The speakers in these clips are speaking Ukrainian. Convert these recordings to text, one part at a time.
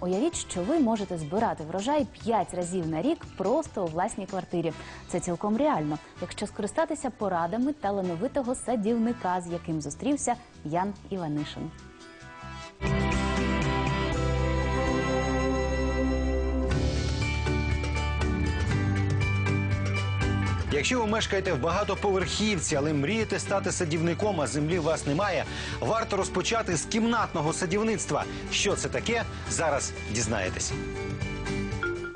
Уявіть, що ви можете збирати врожай 5 разів на рік просто у власній квартирі. Це цілком реально, якщо скористатися порадами талановитого садівника, з яким зустрівся Ян Іванишин. Якщо ви мешкаєте в багатоповерхівці, але мрієте стати садівником, а землі у вас немає, варто розпочати з кімнатного садівництва. Що це таке? Зараз дізнаєтесь.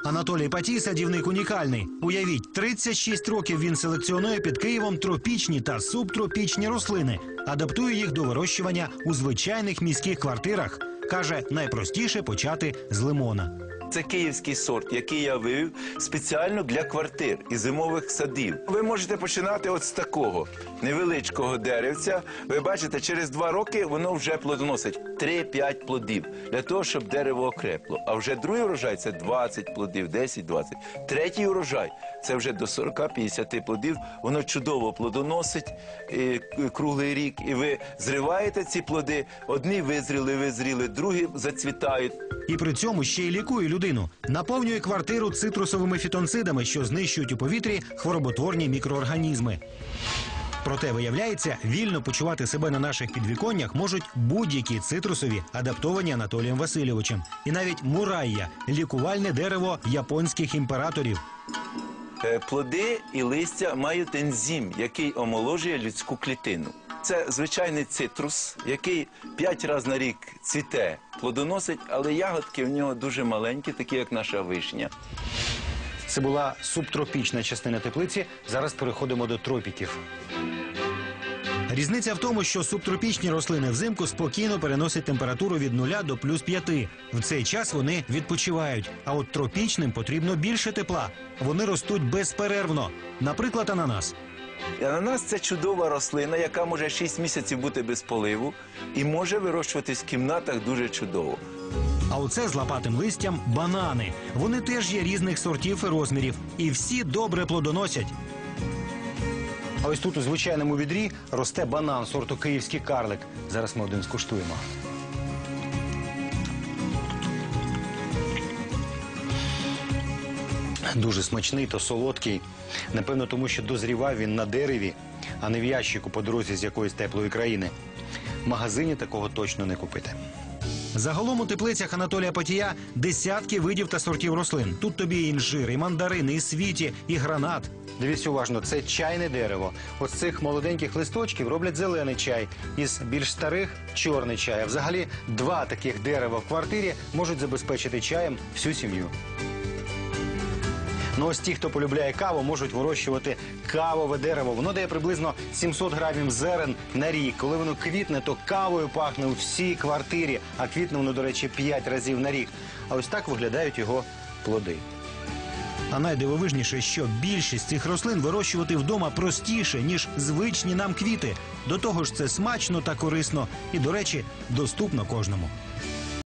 Анатолій Патій садівник унікальний. Уявіть, 36 років він селекціонує під Києвом тропічні та субтропічні рослини, адаптує їх до вирощування у звичайних міських квартирах. Каже, найпростіше почати з лимона. Це київський сорт, який я вивів спеціально для квартир і зимових садів. Ви можете починати от з такого невеличкого деревця. Ви бачите, через два роки воно вже плодоносить 3-5 плодів для того, щоб дерево окрепло. А вже другий урожай це 20 плодів, 10-20. Третій урожай це вже до 40-50 плодів. Воно чудово плодоносить е, круглий рік. І ви зриваєте ці плоди. Одні визріли, визріли, другі зацвітають. І при цьому ще й лікує людину. Наповнює квартиру цитрусовими фітонцидами, що знищують у повітрі хвороботворні мікроорганізми. Проте виявляється, вільно почувати себе на наших підвіконнях можуть будь-які цитрусові, адаптовані Анатолієм Васильовичем. І навіть мурайя лікувальне дерево японських імператорів. Е, Плоди і листя мають ензим, який омоложує людську клітину. Це звичайний цитрус, який 5 разів на рік цвіте, плодоносить, але ягодки в нього дуже маленькі, такі як наша вишня. Це була субтропічна частина теплиці. Зараз переходимо до тропіків. Різниця в тому, що субтропічні рослини взимку спокійно переносять температуру від 0 до плюс 5. В цей час вони відпочивають. А от тропічним потрібно більше тепла. Вони ростуть безперервно. Наприклад, ананас. І Ананас це чудова рослина, яка може 6 місяців бути без поливу і може вирощуватись в кімнатах дуже чудово. А оце з лопатим листям банани. Вони теж є різних сортів і розмірів, і всі добре плодоносять. А ось тут у звичайному відрі росте банан сорту київський карлик. Зараз ми один скуштуємо. Дуже смачний, то солодкий. Напевно, тому що дозрівав він на дереві, а не в ящику по дорозі з якоїсь теплої країни. В магазині такого точно не купити. Загалом у теплицях Анатолія Потія десятки видів та сортів рослин. Тут тобі і інжир, і мандарини, і світі, і гранат. Дивіться уважно, це чайне дерево. От з цих молоденьких листочків роблять зелений чай, із більш старих чорний чай. А взагалі два таких дерева в квартирі можуть забезпечити чаєм всю сім'ю. Ну ось ті, хто полюбляє каву, можуть вирощувати кавове дерево. Воно дає приблизно 700 грамів зерен на рік. Коли воно квітне, то кавою пахне у всій квартирі, а квітне воно, до речі, 5 разів на рік. А ось так виглядають його плоди. А найдивовижніше, що більшість цих рослин вирощувати вдома простіше, ніж звичні нам квіти. До того ж, це смачно та корисно і, до речі, доступно кожному.